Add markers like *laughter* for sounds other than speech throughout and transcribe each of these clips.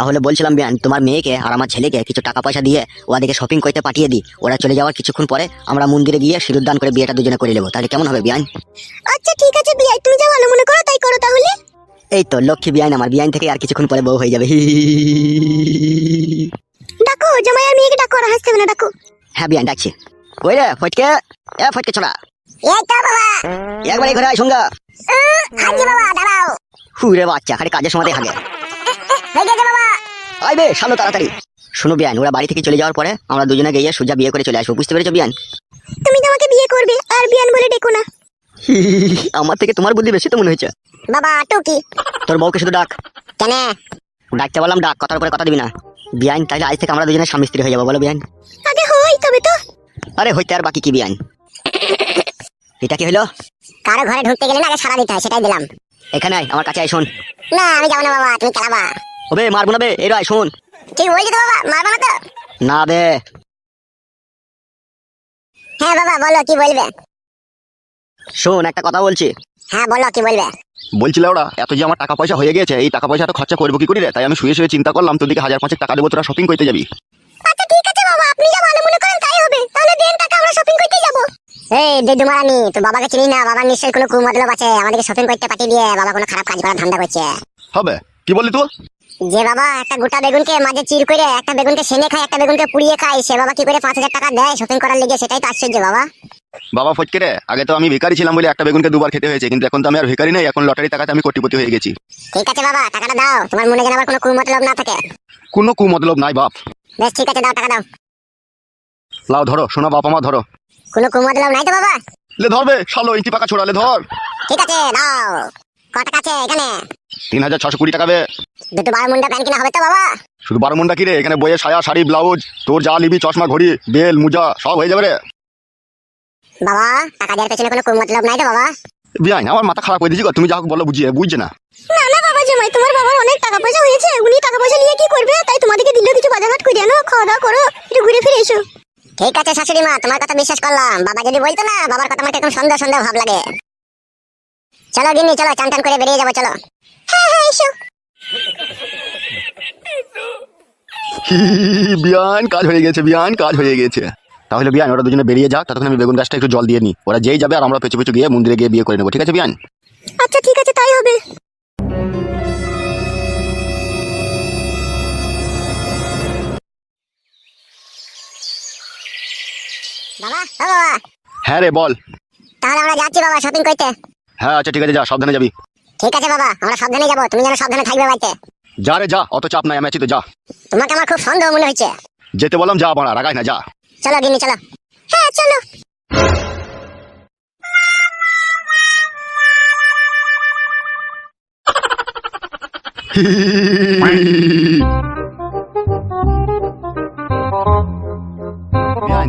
তাহলে বলছিলাম বিয়ান তোমার মেয়েকে আর আমার ছেলেকে কিছু টাকা পয়সা দিয়ে ওদেরকে শপিং করতে পাঠিয়ে দিই ওরা চলে যাওয়ার কিছুক্ষণ পরে আমরা মন্দিরে গিয়ে সিঁদুরদান করে বিয়েটা দুজনে করে নেব তাহলে কেমন হবে বিয়ান আচ্ছা ঠিক আছে বিয়াই তুমি যা ভালো মনে করো তাই করো তাহলে এই তো লক্ষ্মী বিয়ান আমার বিয়ান থেকে আর কিছুক্ষণ পরে বউ হয়ে যাবে ডাকো জামাই আর মেয়েকে ডাকো আর হাসতে হবে না ডাকো হ্যাঁ বিয়ান ডাকছি ওই রে ফটকে এ ফটকে ছোড়া এই তো বাবা একবার ঘরে আয় সঙ্গা হাজি বাবা দাঁড়াও হুরে বাচ্চা খালি কাজের সময় হাগে হয়ে গেছে বাবা। আইবে সামনে তাড়াতাড়ি। শুনো বিয়ান ওরা বাড়ি থেকে চলে যাওয়ার পরে আমরা দুজনে গিয়ে সুজা বিয়ে করে চলে আসব বুঝতে পেরেছ বিয়ান? তুমি তো আমাকে বিয়ে করবে আর বিয়ান বলে ডেকো না। আমার থেকে তোমার বুদ্ধি বেশি তো মনে হয়েছে। বাবা টুকি। তোর বউকে শুধু ডাক। কেন? ডাকতে বললাম ডাক কথার উপরে কথা দিবি না। বিয়ান তাহলে আজ থেকে আমরা দুজনে স্বামী স্ত্রী হয়ে যাব বলো বিয়ান। আগে হই তবে তো। আরে হইতে আর বাকি কি বিয়ান? এটা কি হলো? কারও ঘরে ঢুকতে গেলে না আগে সারা দিতে হয় সেটাই দিলাম। এখানে আমার কাছে আয় শোন। না আমি যাব না বাবা তুমি চালাবা ওবে মারবো না বে। এর আয় শোন ঠিক বলছি তো বাবা? মারবা না তো? না বে। হ্যাঁ বাবা বলো কি বলবে? শোন একটা কথা বলছি। হ্যাঁ বলো কি বলবে? বলছিল ওরা এত যে আমার টাকা পয়সা হয়ে গেছে এই টাকা পয়সাটা খরচা করব কি করে রে? তাই আমি শুয়ে শুয়ে চিন্তা করলাম তোদেরকে হাজার পাঁচেক টাকা দেবো তোরা শপিং করতে যাবি। আচ্ছা ঠিক আছে বাবা আপনি যা ভালো মনে করেন তাই হবে। তাহলে দেন টাকা আমরা শপিং করতে যাব। এই দিদু মারানি তো বাবাকে চিনি না? বাবার নিশ্চয়ই কোনো কুমতলব আছে আমাদেরকে শপিং করতে পাঠিয়ে দিয়ে বাবা কোনো খারাপ কাজ করার ধান্দা করছে। হবে। কি বললি তুই? যে বাবা একটা গোটা বেগুনকে মাঝে চির করে একটা বেগুনকে সেনে খায় একটা বেগুনকে পুড়িয়ে খায় সে বাবা কি করে পাঁচ হাজার টাকা দেয়? শপিং করার লেগে সেটাই তো আশ্চর্য বাবা। বাবা ফটকে রে আগে তো আমি ভিখারি ছিলাম বলে একটা বেগুনকে দুবার খেতে হয়েছে কিন্তু এখন তো আমি আর ভিখারি নেই এখন লটারি টাকাতে আমি কোটিপতি হয়ে গেছি। ঠিক আছে বাবা টাকাটা দাও তোমার মনে যেন আবার কোনো কুমতলব না থাকে। কোনো কুমতলব নাই বাপ। বেশ ঠিক আছে দাও টাকা দাও। লাও ধরো শোনা বাপ আমার ধরো। কোনো কুমতলব নাই তো বাবা? লে ধরবে শালো ইঞ্চি পাকা ছোড়ালে ধর। ঠিক আছে দাও। ক টাকা আছে এখানে? তিন হাজার ছশো কুড়ি টাকা বে। দুটো বারো মুন্ডা প্যান্ট কিনা হবে তো বাবা? শুধু বারো মন্ডা কি রে? এখানে বইয়ের সায়া শাড়ি ব্লাউজ তোর যা নিবি চশমা ঘড়ি বেল মুজা সব হয়ে যাবে রে। বাবা টাকা দেওয়ার পেছনে কোনো কুমতলব নাই তো বাবা? বিয়াই আমার মাথা খারাপ করে দিয়েছি তুমি যা হোক বলো বুঝিয়ে বুঝছে না। না না বাবা জামাই তোমার বাবার অনেক টাকা পয়সা হয়েছে। উনি টাকা পয়সা নিয়ে কি করবে? তাই তোমাদেরকে দিলেও কিছু করে আনো খাওয়া দাওয়া করো একটু ঘুরে ফিরে এসো। ঠিক আছে শাশুড়ি মা তোমার কথা বিশ্বাস করলাম। বাবা যদি বলতো না বাবার কথা আমার একদম সন্দেহ সন্দেহ ভাব লাগে। চলো গিন্নি চলো চান টান করে বেরিয়ে যাব চলো। হ্যাঁ হ্যাঁ এসো। বিয়ান কাজ হয়ে গেছে বিয়ান কাজ হয়ে গেছে। তাহলে বিয়ান ওরা দুজনে বেরিয়ে যাক ততক্ষণ আমি বেগুন গাছটা একটু জল দিয়ে নিই। ওরা যেই যাবে আর আমরা পেছু পেছু গিয়ে মন্দিরে গিয়ে বিয়ে করে নেব ঠিক আছে বিয়ান? আচ্ছা ঠিক আছে তাই হবে। বাবা বাবা। হ্যাঁ রে বল। তাহলে আমরা যাচ্ছি বাবা শপিং করতে। হ্যাঁ আচ্ছা ঠিক আছে যা সাবধানে যাবি। ঠিক আছে বাবা আমরা সাবধানে যাব। তুমি যেন সাবধানে থাকবে বাড়িতে। যা রে যা অত চাপ নাই আমি আছি তো যা। তোমাকে আমার খুব সন্দেহ মনে হচ্ছে যেতে বললাম যা বাড়া রাগাই না যা। চলো গিন্নি চলো। হ্যাঁ চলো।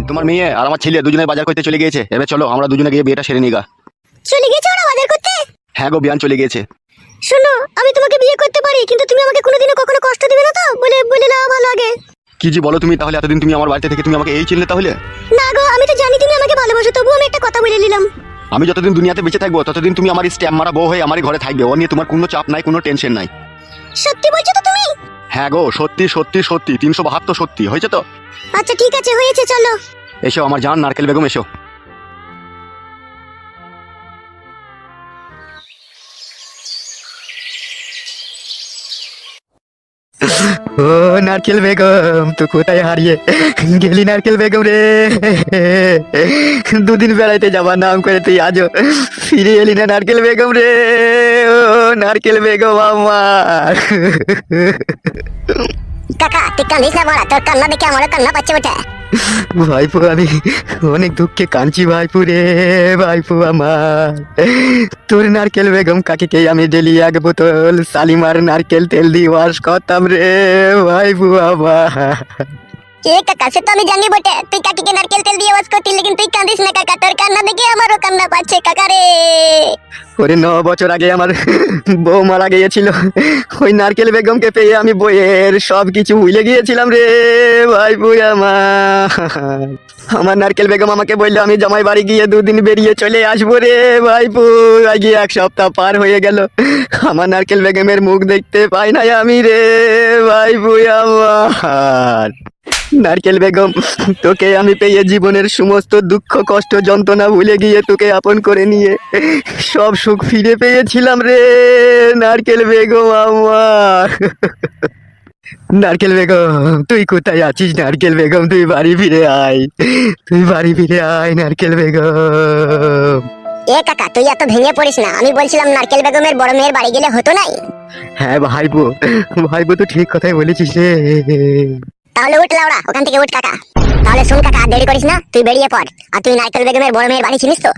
তোমার মেয়ে আর আমার ছেলে দুজনে বাজার করতে চলে গিয়েছে। এবার চলো আমরা দুজনে গিয়ে বিয়েটা সেরে নিগা চলে গেছে ওরা বাজার করতে? হ্যাঁ গো বিয়ান চলে গেছে শোনো আমি তোমাকে বিয়ে করতে পারি কিন্তু তুমি আমাকে কোনোদিনও কখনো কষ্ট দিবে না তো? বলে বলে নাও ভালো আগে। কি যে বলো তুমি তাহলে এতদিন তুমি আমার বাড়িতে থেকে তুমি আমাকে এই চিনলে তাহলে? না গো আমি তো জানি তুমি আমাকে ভালোবাসো তবুও আমি একটা কথা বলে নিলাম। আমি যতদিন দুনিয়াতে বেঁচে থাকব ততদিন তুমি আমার স্ট্যাম্প মারা বউ হয়ে আমার ঘরে থাকবে ও নিয়ে তোমার কোনো চাপ নাই কোনো টেনশন নাই। সত্যি বলছো তো তুমি? হ্যাঁ গো সত্যি সত্যি সত্যি তিনশো বাহাত্তর সত্যি হয়েছে তো? আচ্ছা ঠিক আছে হয়েছে চলো। এসো আমার জান নারকেল বেগম এসো। ও নারকেল বেগম তো কোথায় হারিয়ে গেলি নারকেল বেগম রে দুদিন বেড়াইতে যাবার নাম করে তুই আজও ফিরে এলি না নারকেল বেগম রে ও নারকেল বেগম আমার কাকা, তুই কান্দিস না বড়া, তোর কান্না দেখে আমারও কান্না পাচ্ছে ওঠে ভাইপু, আমি অনেক দুঃখে কাঁদছি ভাইপু রে, ভাইপু আমার। তোর নারকেল বেগম কাকিকে আমি ডেলি এক বোতল, শালিমার নারকেল তেল দিয়ে ওয়াশ করতাম রে, ভাইপু আমার। এ কাকা সে তো আমি জানি বটে। তুই কাকিকে নারকেল তেল দিয়ে ওয়াশ করতি লেকিন তুই কাঁদিস না কাকা, তোর কান্না দেখে আমারও কান্না পাচ্ছে কাকা রে। ওরে ন বছর আগে আমার বউ মারা গিয়েছিল। ওই নারকেল বেগমকে পেয়ে আমি বইয়ের সব কিছু ভুলে গিয়েছিলাম রে, ভাই বুই আমার। আমার নারকেল বেগম আমাকে বলল, আমি জামাই বাড়ি গিয়ে দুদিন বেরিয়ে চলে আসব রে ভাইপু আগে এক সপ্তাহ পার হয়ে গেল। আমার নারকেল বেগমের মুখ দেখতে পাই না আমি রে ভাইপু আমার। নারকেল বেগম তোকে আমি পেয়ে জীবনের সমস্ত দুঃখ কষ্ট যন্ত্রণা ভুলে গিয়ে তোকে আপন করে নিয়ে সব সুখ ফিরে পেয়েছিলাম রে নারকেল বেগম আমার। নারকেল বেগম তুই কোথায় আছিস নারকেল বেগম? তুই বাড়ি ফিরে আয় তুই বাড়ি ফিরে আয় নারকেল বেগম। এ কাকা তুই এত ভেঙে পড়িস না আমি বলছিলাম নারকেল বেগমের বড় মেয়ের বাড়ি গেলে হতো নাই? হ্যাঁ ভাইপো ভাইপো তো ঠিক কথাই বলেছিস রে। তাহলে উঠ লাউড়া ওখান থেকে উঠ কাকা। তাহলে শুন কাকা দেরি করিস না তুই বেরিয়ে পড়। আর তুই নারকেল বেগমের বড় মেয়ের বাড়ি চিনিস তো?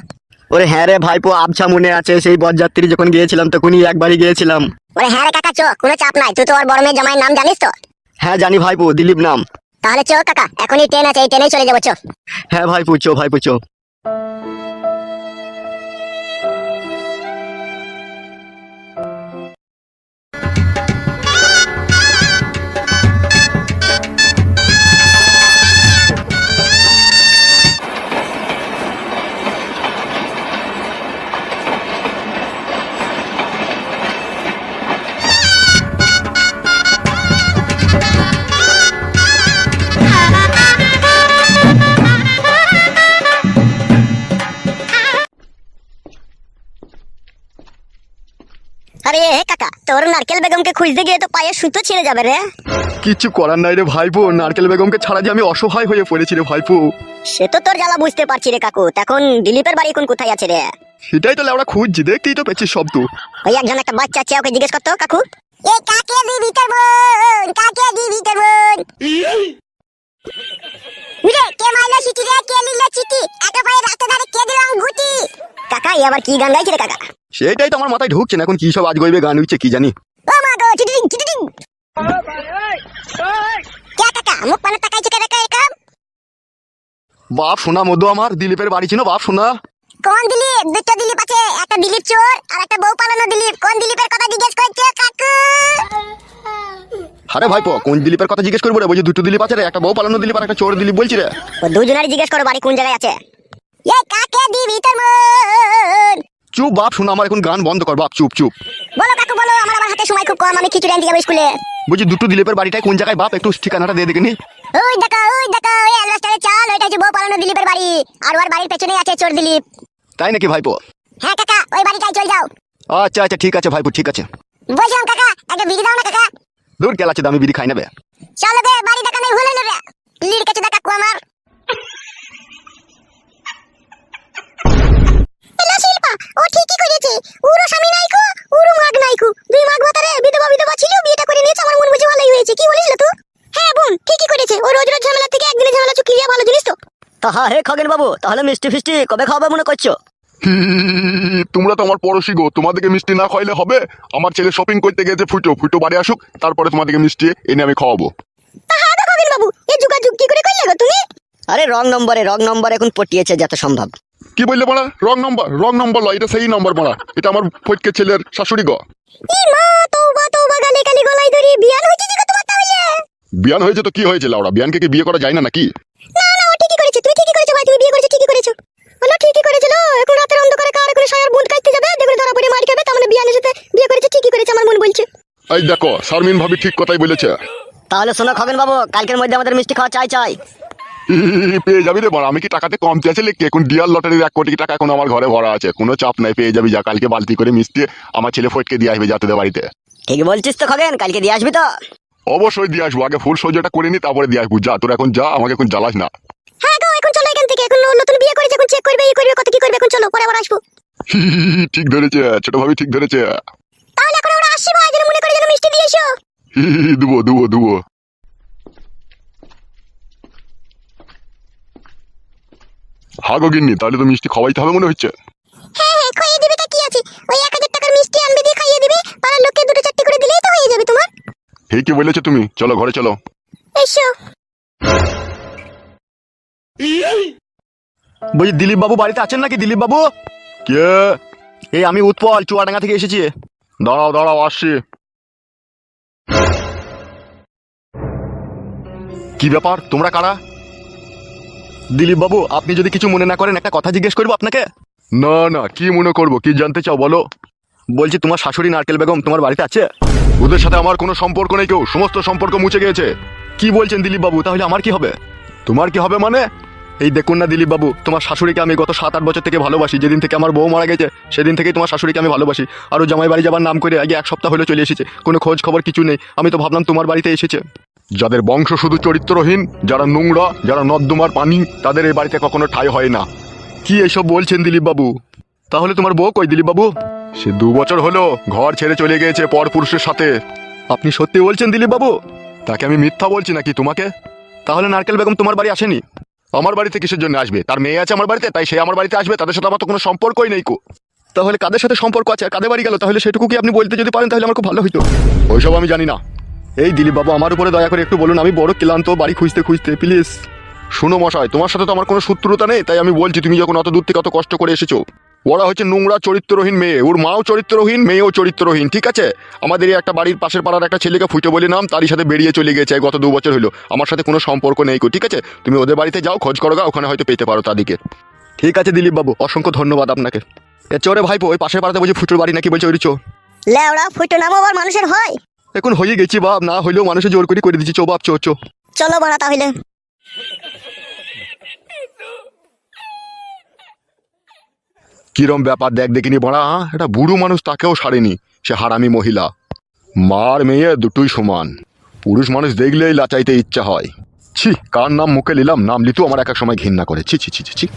ওরে হ্যাঁ রে ভাইপো আবছা মনে আছে সেই বরযাত্রী যখন গিয়েছিলাম তখনই একবারই গিয়েছিলাম। ওরে হ্যাঁ রে কাকা চো কোনো চাপ নাই তুই তো ওর বড় মেয়ের জামাইয়ের নাম জানিস তো? হ্যাঁ জানি ভাইপো দিলীপ নাম। তাহলে চো কাকা এখনই ট্রেন আছে এই ট্রেনেই চলে যাব চো। হ্যাঁ ভাইপো চো ভাইপো চো। তোর নারকেল বেগমকে খুঁজতে গিয়ে তো পায়ে সুতো ছিঁড়ে যাবে রে। কিছু করার নাই রে ভাইপো নারকেল বেগমকে ছাড়া যে আমি অসহায় হয়ে পড়েছি রে ভাইপো। সে তো তোর জ্বালা বুঝতে পারছি রে কাকু তখন দিলীপের বাড়ি কোন কোথায় আছে রে? সেটাই তো লেওড়া খুঁজছি দেখতেই তো পেয়েছি সব তো ওই একজন একটা বাচ্চা আছে ওকে জিজ্ঞেস করতো কাকু। এ কাকে দিবি তোর বোন? কাকে দিবি তোর বোন? উরে কে মাইলো সিটি রে কে লিলো চিঠি? এত পায়ে রাস্তা ধারে কে দিলাম গুটি? কাকা এই আবার কি গান গাইছে রে কাকা? সেটাই তো আমার মাথায় ঢুকছে না এখন কি সব আজ গইবে গান কি জানি। ও মা গো চিটিং চিটিং। কে কাকা মুখ পানে তাকাইছে কে রে কাকা বাপ শোনা মধু আমার দিলীপের বাড়ি ছিল বাপ শোনা কোন দিলীপ? দুটো দিলীপ আছে একটা দিলীপ চোর আর একটা বউ পালানো দিলীপ। কোন দিলীপের কথা জিজ্ঞেস করছে কাকু? আরে ভাইপো কোন দিলীপের কথা জিজ্ঞেস করব রে? বলছি দুটো দিলীপ আছে রে একটা বউ পালানো দিলীপ আর একটা চোর দিলীপ বলছি রে। দুজনারই জিজ্ঞেস করো বাড়ি কোন জায়গায় আছে। এ কাকে দিবি তোর বোন চুপ বাপ শোনা আমার এখন গান বন্ধ কর বাপ চুপ চুপ। বলো কাকু বলো আমার আবার হাতে সময় খুব কম আমি খিচুড়ি আনতে যাব স্কুলে। বলছি দুটো দিলীপের বাড়িটায় কোন জায়গায়? বাপ একটু ঠিকানাটা দিয়ে দেখে নি ওই দেখা ওই দেখা ওই অ্যালবাস্টারে চাল ওইটা হচ্ছে বউ পালানো দিলীপের বাড়ি। আর ওর বাড়ির পেছনেই আছে চোর দিলীপ। তাই নাকি ভাইপো? হ্যাঁ কাকা ওই বাড়িটাই চল যাও। আচ্ছা আচ্ছা ঠিক আছে ভাইপো ঠিক আছে। বলছিলাম কাকা একটা বিড়ি দাও না কাকা। দূর গেলাচ্ছে দামি বিড়ি খাই নেবে। চলো গে বাড়ি দেখা নেই ভুলে নেবে লিড কাছে দেখা আমার। এলা শিল্পা ও ঠিকই করেছে। উরো স্বামী নাইকো উরো মাগ নাইকো। দুই মাগ বাতারে বিধবা বিধবা ছিল বিয়েটা করে নিয়েছে আমার মন বুঝে ভালোই হয়েছে। কি বলিস তুই হ্যাঁ বোন ঠিকই করেছে। ও রোজ রোজ ঝামেলা থেকে একদিনে ঝামেলা চুকিয়ে দেওয়া ভালো জিনিস তো তা হ্যাঁ হে খগেন বাবু তাহলে মিষ্টি ফিষ্টি কবে খাওয়াবে মনে করছ? তোমরা তো আমার পড়োশি গো তোমাদেরকে মিষ্টি না খাইলে হবে? আমার ছেলে শপিং করতে গেছে ফুটো ফুটো বাড়ি আসুক তারপরে তোমাদেরকে মিষ্টি এনে আমি খাওয়াবো। হ্যাঁ তো খগেন বাবু এই যোগাযোগ কি করে করলে গো তুমি? আরে রং নম্বরে রং নম্বর এখন পটিয়েছে যত সম্ভব। কি বললে মারা রং নম্বর রং নম্বর লয় এটা সেই নম্বর এটা আমার ফটকে ছেলের শাশুড়ি গো। ই মা তওবা তওবা গালে গালে গলায় ধরি বিয়ান হয়েছে যে তোমার তাহলে? বিয়ান হয়েছে তো কি হয়েছে লাউড়া বিয়ানকে কি বিয়ে করা যায় না নাকি? না তুমি করেছ বিয়ে করেছ ঠিকই করেছ। বলো ঠিকই করেছিল এখন রাতের অন্ধকারে কার করে সায়ার বুঁদ কাটতে যাবে? দেখলে ধরা পড়ে মার খাবে তার মানে বিয়ানের সাথে বিয়ে করেছে ঠিকই করেছে আমার মন বলছে। এই দেখো শারমিন ভাবি ঠিক কথাই বলেছে। তাহলে শোনো খগেন বাবু কালকের মধ্যে আমাদের মিষ্টি খাওয়া চাই চাই। পেয়ে যাবি রে বড় আমি কি টাকাতে কমতে আছে লিখকে এখন ডিয়ার লটারির এক কোটি টাকা এখন আমার ঘরে ভরা আছে কোনো চাপ নাই পেয়ে যাবি যা কালকে বালতি করে মিষ্টি আমার ছেলে ফটকে দিয়ে আসবে যাতে বাড়িতে। ঠিক বলছিস তো খগেন কালকে দিয়ে আসবি তো? অবশ্যই দিয়ে আসব আগে ফুল সহ্যটা করে নি তারপরে দিয়ে আসব যা তোর এখন যা আমাকে এখন জ্বালাস না। এখান নতুন বিয়ে করেছে এখন চেক করবে এই করবে কত কি করবে এখন চলো পরে আবার আসব। *laughs* ঠিক ধরেছে ছোট ভাবি ঠিক ধরেছে। তাহলে এখন ওরা আসছি ভাই যেন মনে করে যেন মিষ্টি দিয়ে এসো। *laughs* দুবো দুবো দুবো। হাগো গিন্নি তাহলে তো মিষ্টি খাওয়াইতে হবে মনে হচ্ছে। হ্যাঁ হ্যাঁ খাইয়ে দিবে তা কি আছে? ওই এক হাজার টাকার মিষ্টি আনবে দিয়ে খাইয়ে দিবে পাড়ার লোককে দুটো চারটে করে দিলেই তো হয়ে যাবে তোমার। হে কি বলেছ তুমি চলো ঘরে চলো। এসো। বলছি দিলীপ বাবু বাড়িতে আছেন নাকি দিলীপ বাবু কে? এই আমি উৎপল চুয়াডাঙ্গা থেকে এসেছি। দাঁড়াও দাঁড়াও আসছি। কি ব্যাপার তোমরা কারা? দিলীপ বাবু আপনি যদি কিছু মনে না করেন একটা কথা জিজ্ঞেস করব আপনাকে? না না কি মনে করব কি জানতে চাও বলো। বলছি তোমার শাশুড়ি নারকেল বেগম তোমার বাড়িতে আছে? ওদের সাথে আমার কোনো সম্পর্ক নেই কেউ সমস্ত সম্পর্ক মুছে গিয়েছে। কি বলছেন দিলীপ বাবু তাহলে আমার কি হবে? তোমার কি হবে মানে? এই দেখুন না দিলীপ বাবু, তোমার শাশুড়িকে আমি গত সাত, আট বছর থেকে ভালোবাসি। যেদিন থেকে আমার বউ মারা গেছে, সেদিন থেকেই তোমার শাশুড়িকে আমি ভালোবাসি। আর ও জামাই বাড়ি যাবার নাম করে আগে এক সপ্তাহ হলে চলে এসেছে। কোনো খোঁজ খবর কিছু নেই। আমি তো ভাবলাম তোমার বাড়িতে এসেছে। যাদের বংশ শুধু চরিত্রহীন, যারা নোংরা, যারা নর্দমার পানি, তাদের এই বাড়িতে কখনো ঠাই হয় না। কি এসব বলছেন দিলীপ বাবু? তাহলে তোমার বউ কই দিলীপ বাবু? সে দু বছর হলো ঘর ছেড়ে চলে গিয়েছে পর পুরুষের সাথে। আপনি সত্যি বলছেন দিলীপ বাবু? তাকে আমি মিথ্যা বলছি নাকি তোমাকে? তাহলে নারকেল বেগম তোমার বাড়ি আসেনি? আমার বাড়িতে কিসের জন্য আসবে? তার মেয়ে আছে আমার বাড়িতে, তাই সে আমার বাড়িতে আসবে, তাদের সাথে আমার তো কোনো সম্পর্কই নেই কো। তাহলে কাদের সাথে সম্পর্ক আছে? আর কাদের বাড়ি গেল? তাহলে সেটুকু কি আপনি বলতে যদি পারেন, তাহলে আমার খুব ভালো হইতো। ওইসব আমি জানি না। এই দিলীপ বাবু, আমার উপরে দয়া করে একটু বলুন, আমি বড় ক্লান্ত, বাড়ি খুঁজতে খুঁজতে, প্লিজ। শুনো মশাই, তোমার সাথে তো আমার কোনো শত্রুতা নেই, তাই আমি বলছি, তুমি যখন অত দূর থেকে অত কষ্ট করে এসেছ ওরা হচ্ছে নোংরা চরিত্রহীন মেয়ে। ওর মাও চরিত্রহীন মেয়েও চরিত্রহীন ঠিক আছে? আমাদের এই একটা বাড়ির পাশের পাড়ার একটা ছেলেকে ফুটে বলে নাম তারই সাথে বেরিয়ে চলে গেছে গত দু বছর হলো। আমার সাথে কোনো সম্পর্ক নেই কো ঠিক আছে? তুমি ওদের বাড়িতে যাও খোঁজ করো গা, ওখানে হয়তো পেতে পারো তাদেরকে। ঠিক আছে দিলীপ বাবু অসংখ্য ধন্যবাদ আপনাকে। এ চোরে ভাইপো ওই পাশের পাড়াতে বলছি ফুটোর বাড়ি নাকি বলছে ওই চো লেওড়া ফুটো নামও আবার মানুষের হয়? এখন হয়ে গেছি বাপ না হইলেও মানুষের জোর করে করে দিচ্ছি চো বাপ চো চো। চলো বড়া তাহলে। কিরম ব্যাপার দেখ দেখিনি বড়া হ্যাঁ? একটা বুড়ো মানুষ তাকেও সারেনি, সে হারামি মহিলা। মার মেয়ে দুটোই সমান। পুরুষ মানুষ দেখলেই লাচাইতে ইচ্ছা হয়। ছি, কার নাম মুখে নিলাম? নাম লিতু আমার এক এক সময় ঘৃণা করে। ছি ছি ছি ছি ছি।